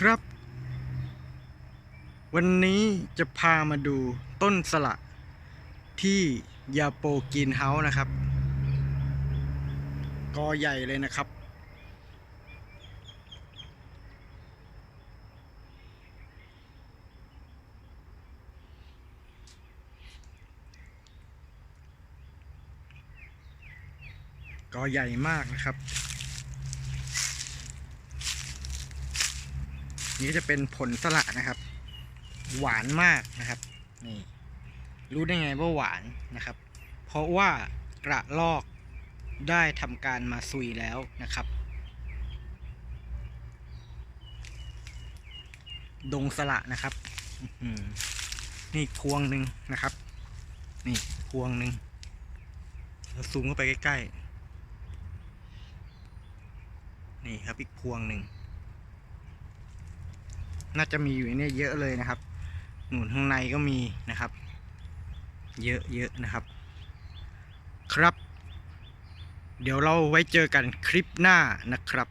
ครับ วันนี้จะพามาดูต้นสละที่ยาโปกินเฮาส์นะครับ กอใหญ่เลยนะครับ กอใหญ่มากนะครับ นี่ก็จะเป็นผลสละนะครับ หวานมากนะครับนี่รู้ได้ไงว่าหวานนะครับ เพราะว่ากระลอกได้ทำการมาซุยแล้วนะครับ ดงสละนะครับนี่พวงหนึ่งนะครับ นี่พวงหนึ่งเราซูมเข้าไปใกล้ๆ นี่ครับอีกพวงหนึ่ง น่าจะมีอยู่ในเนี่ยเยอะเลยนะครับ หนุนข้างในก็มีนะครับ เยอะเยอะนะครับ ครับ เดี๋ยวเราไว้เจอกันคลิปหน้านะครับ